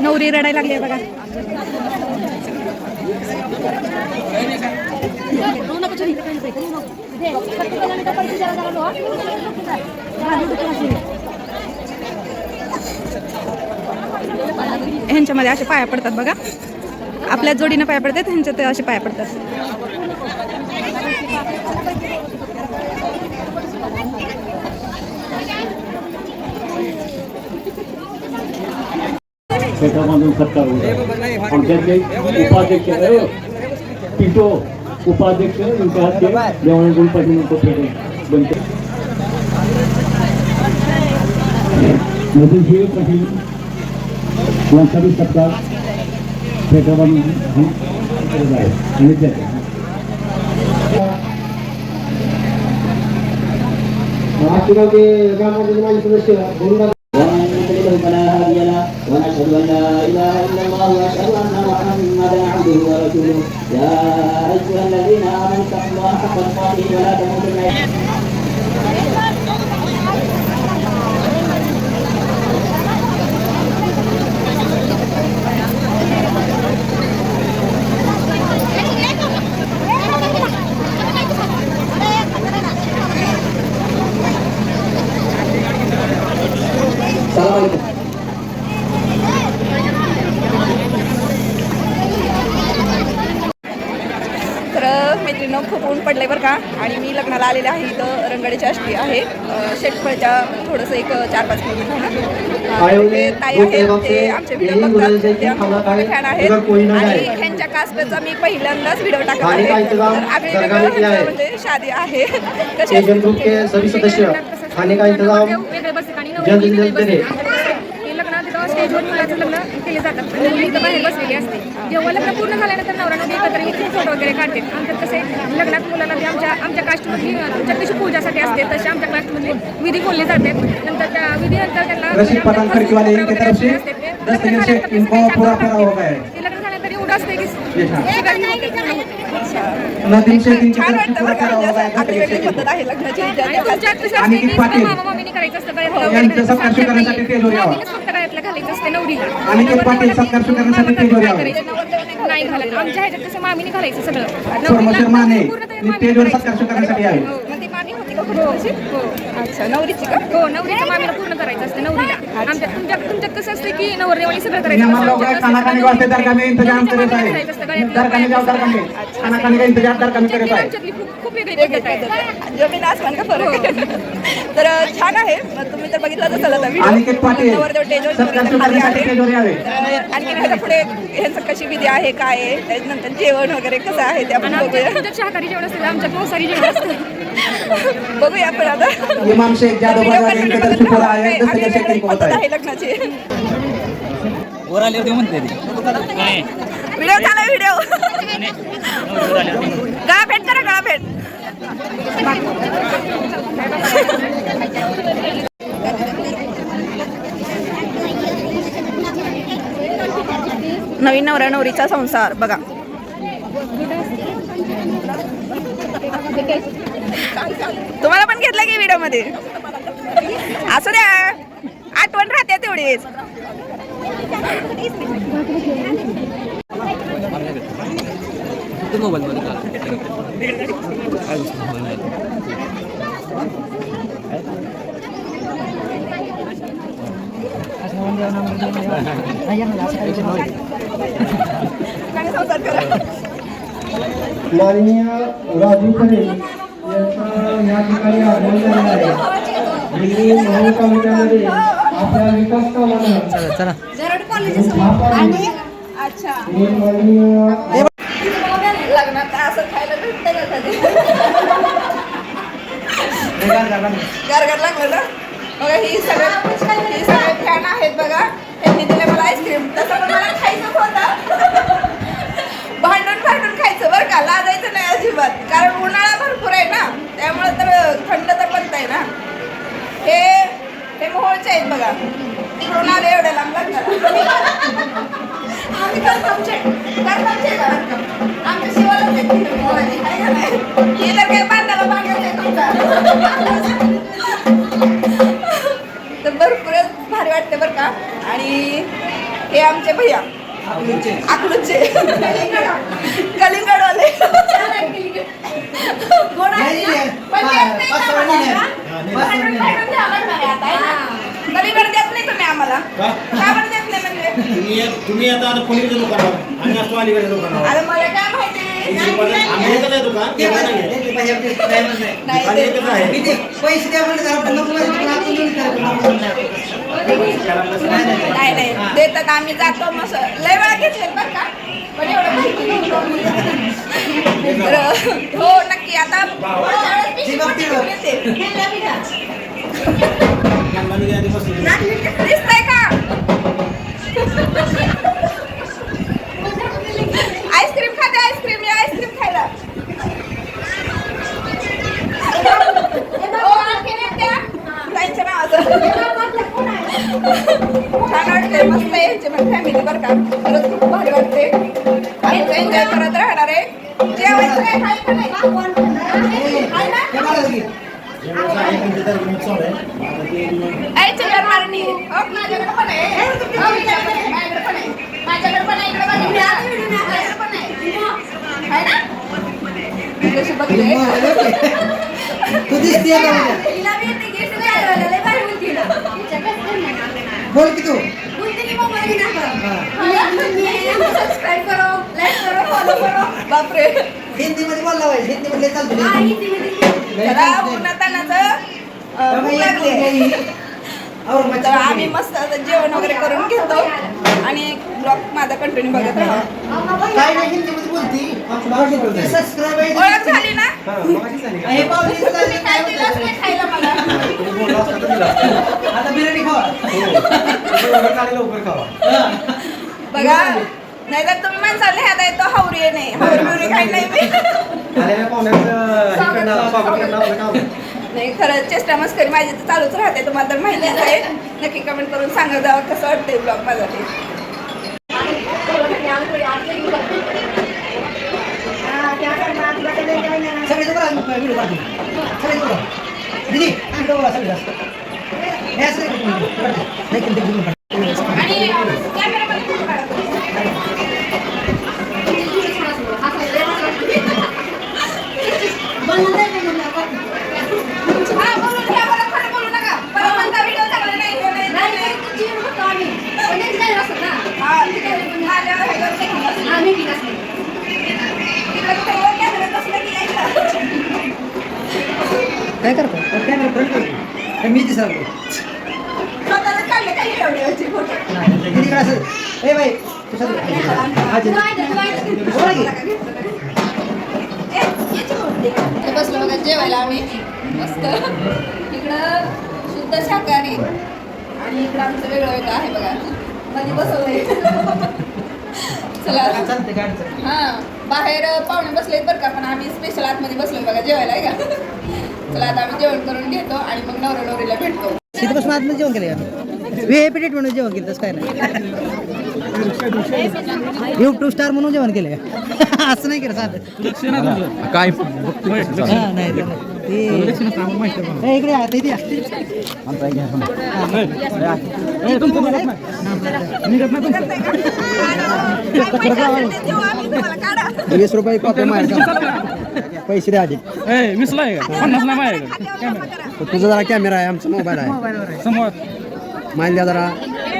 नवरी रडायला लागली आहे बघा. ह्यांच्यामध्ये असे पाया पडतात बघा. आपल्या जोडीनं पाया पडतात ह्यांच्या ते असे पाया पडतात. शेतामधून सत्कार होता आमच्यातले उपाध्यक्ष अरे, पिंटो उपाध्यक्ष यांच्या हाती देवाणा पाठीमागचं फेटे बनते नदीशीर पाटील यांचा बी सत्कार फेटामधून करत आहे आणि त्याचे महाराष्ट्र के ग्रामपंचायत माजी सदस्य لا إله إلا الله وأشهد أن محمدا عبده ورسوله. يا أيها الذين آمنوا اتقوا الله حق تقاته ولا تموتن إلا मैत्रिणीनं खूप ऊन पडलंय बरं का. आणि मी लग्नाला आलेले आहे इथं रंगाडीची आष्टी आहे. शेटफळच्या थोडंसं एक चार पाच किलोमीटर ते ताई आहेत ते आमचे व्हिडिओ बघतात. ते आमचे फॅन आहेत. आणि ह्यांच्या कास्टचा मी पहिल्यांदाच व्हिडिओ टाकत आहे. तर आगळी वेगळं ह्यांचं म्हणजे शादी आहे सभी सदस्य खाने का इंतजाम जल्द से जल्द करें हे मुलाचं लग्न केले जातात. आणि मुली इथं बाहेर बसलेली असते. जेव्हा लग्न पूर्ण झाल्यानंतर नवरा नवरी एकत्र येऊन फोटो वगैरे काढते. आमच्यात कसे लग्नात मुलाला बी आमच्या आमच्या कास्टमधली तुमच्या कशी पूजासाठी असते तसे आमच्या कास्टमधली विधी बोलले जाते. नंतर त्या विधीनंतर त्यांना ते लग्न झाल्यानंतर एवढं असते की नदीम हो म्हणजे है आणि पाटील. यांचं सत्कार. स्वीकारण्यासाठी तेजोरी यावं. आणि पाटील सत्कार स्वीकारण्यासाठी तेजोरी यावं. माने तेजोरी. सत्कार स्वीकारण्यासाठी हो. अच्छा नवरीची का? हो नवरीचं मामीला पूर्ण करायचं असते नवरीला. आमच्या तुमच्या तुमच्यात कसं असते की नवरदेवानी सगळं करायचं असतं. लोग आमच्यात खाना खाने के वास्ते कसं दरगाह में इंतजाम करे नवरीचं पाए मामीला करायचं असतं, गळ्यातलं दरगाह में जाओ दरगाह में खाना खाने का इंतजाम दरगाह में करे आमच्यातली पाए आमच्यातली खूप खूप वेगळी वेगळी पद्धत आहे. जमीन आसमान का फरक? आहे. तर छान आहे. मग तुम्ही तर बघितलं असेल आता व्हिडिओ. अनिकेत पाटील नवरदेव टेजवर सत्कार खाली स्वीकारण्यासाठी आहे. यावे. तर आणखी ह्याच्या पुढे ह्यांचं कशी विधी आहे काय आहे? त्याच्यानंतर जेवण वगैरे कसं आहे ते आपण बघूया. शाकाहारी जेवण असते मांसाहारी जेवण असतं बघूया आपण आता. इमाम शेख बघत है शेख आहे लग्नाची वर आले होते म्हणते ते. व्हिडिओ चालू व्हिडिओ. गळा भेट करा गळा भेट नवीन नवरा नवरीचा संसार बघा. तुम्हाला पण घेतलं की व्हिडिओमध्ये असू द्या. आठवण राहते तेवढीच. मोबाईल मध्ये चांगला संसार करा माननीय राजू खरे यांचा या ठिकाणी आगमन झालेलं आहे. दिल्ली महानगरपालिकेमध्ये आपल्या विकास कामाला चला चला अच्छा माननीय लग्नात असं खायला भेटतं का कधी? गारगार लागलं ना? बघा ही सगळे ही सगळे फॅन आहेत बघा. त्यांनी दिले मला आईस्क्रीम तसं पण मला खायचंच होतं. भांडून भांडून खायचं बरं का. लाजायचं नाही अजिबात. कारण उन्हाळा भरपूर आहे ना. त्यामुळे तर थंड तर बनत आहे ना. हे हे मोहोळचे आहेत बघा. तिकडून आले एवढ्या लांब लग्नाला आम्ही करतामचे करतामचे का आमच्या शिवालाच आहेत तिकडे मोहोळाची, आहे का नाही? तर काय बांधायला बांधायचं आहे तुमचा. तर भरपूर वाटते बरं का? आणि हे आमचे भैया. अकलूजचे कलिंगडवाले. कोण आहे? कलिंगड देत नाही तुम्ही आम्हाला. तुम्ही तुम्ही आता आता दुकानावर आणि असतो अलीकडच्या दुकानावर अरे मला काय माहिती? आम्ही एकच आहे दुकान एवढं दुकान एकच आहे. पैसे द्या म्हणजे जरा आपण नाही नाही. देतात आम्ही जातो मग स- लय वेळा घेतलेत बरं का? पण एवढं माहिती नव्हतं. तर हो नक्की. आता पुढच्या वेळेस आधी फॅमिली बरं का? खरंच खूप भारी वाटते एन्जॉय करत राहणार आहे. मारणी माझ्याकडे पण आहे. माझ्याकडे पण. बोल की तू. बापरे हिंदी मध्ये बोलला पाहिजे हिंदी मध्ये चालतो आम्ही मस्त आता जेवण वगैरे करून घेतो. आणि ब्लॉग माझा कंटिन्यू बघत राहा. काय नाही हिंदी मध्ये बोलती. सबस्क्राईब आहे. ओळख झाली ना? हे पाहुणे तुम्ही काय दिलंच नाही खायला मला? आता बिर्याणी खावा. बघा. नाही तर तुम्ही माणसाला ह्यात आहे तो हावरी आहे नाही हावरी बिवरी काही नाही मी. नाही खरं चेष्टा मस्करी माझी तर चालूच राहते तुम्हाला तर माहितीच आहे. नक्की कमेंट करून सांगा जावं कसं वाटतंय ब्लॉग माझा ते काय करतो कॅमेरा फ्रंट करतो काय मी असं ए बाई बसलो बघा जेवायला आम्ही. मस्त. इकडं शुद्ध शाकाहारी. आणि इकडं आमचं वेगळं वेगळं आहे बघा. मध्ये बसवलंय. चला. हा बाहेर पाहुणे बसलेत बरं का पण आम्ही स्पेशल आतमध्ये बसलोय बघा जेवायला आहे का? चला आता आम्ही जेवण करून घेतो आणि मग नवरा नवरीला भेटतो. तिथे बसून आतमध्ये जेवण केलं का म्हणून जेवण केलं तसं काय नाही. युट्यूब स्टार म्हणून जेवण केलं का? असं नाही केलं साधं. काय? नाही ते इकडे वीस रुपये कॉपी पैसे द्या आधी. वीसला आहे का? पन्नास नाही माझ्याकडे करा. तुझा जरा कॅमेरा आहे आमचा मोबाईल आहे. समोर. माइल द्या जरा.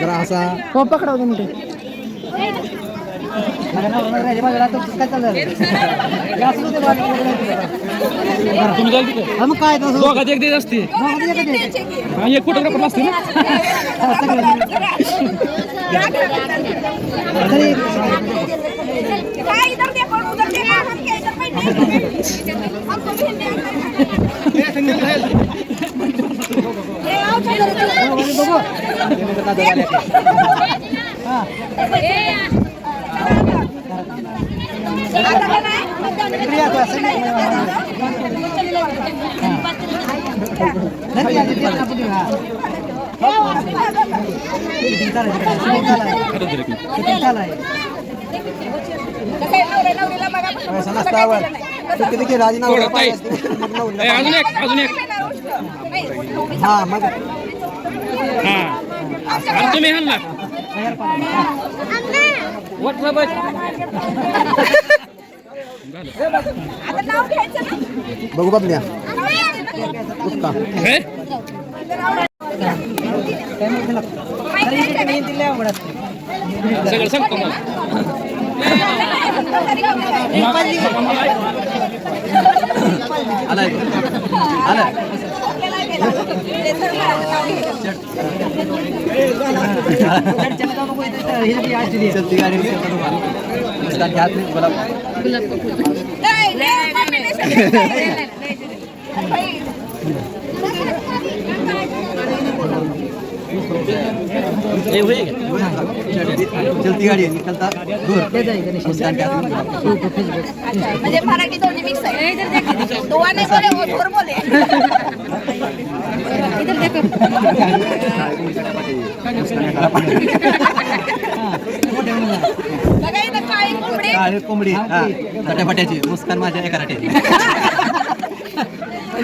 जरा असा. हो पकडा तुम्ही तुम्ही जाल तिथे. मग काय तसं दोघात एक देत असते. हा, एक फोटोग्राफर असते ना. तरी काय इधर देखो उधर देखो हम क्या इधर बैठे हमको भी हिंदी आता है। ए, नाही? ताई ए, अजून एक अजून एक. हा. मग हा तुम्ही ना व्हॉट्सअप आता नाव घ्यायचं ना? बघू हे? सगळं सांगतो मला आलाय आलाय चलती गाड़ी इसका ध्यान गुलाब गुलाब का फूल नहीं नहीं combination नाही. अच्छा, म्हणजे मराठी दोन्ही मिक्स आहे. दोहा नाही बोले वो थोर बोले बघा इथं काळी कोंबडी. कोंबडी हा. चटापट्याची मुस्कान माझ्या एका राठी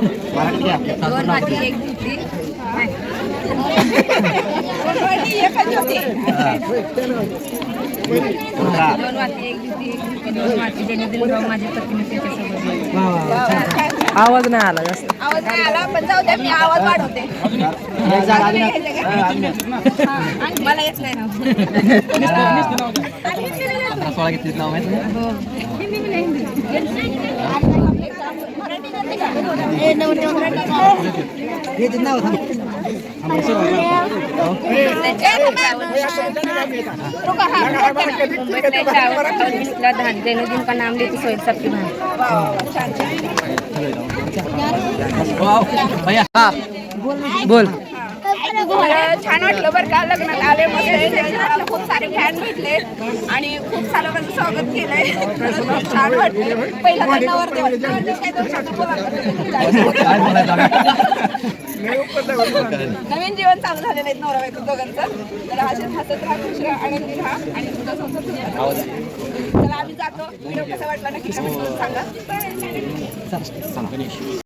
दोन एक एकच होती दोन एक एक दोन पत्नी त्याच्यासोबत आवाज नाही आला जास्त. आवाज नाही आला. पण जाऊ द्या मी आवाज वाढवते हा, आणि मला येत नाही ना सोळा घेतलीच नाव माहिती धान दिन का नाम लेती सोहेल सबकी भान भैया बोल. छान वाटलं बरं का लग्नात आले मस्त खूप सारे फॅन भेटले आणि खूप सारं स्वागत केलंय खरंच छान वाटलं पहिला तर नवरदेव नवरदेव काय दोन नवीन जीवन चालू झालेलं आहे नवरा बायको दोघांचं तर असेच हसत राहा खुश राहा आनंदी राहा आणि तुझा संसार तर आम्ही जातो व्हिडिओ कसा वाटला नक्की सांगा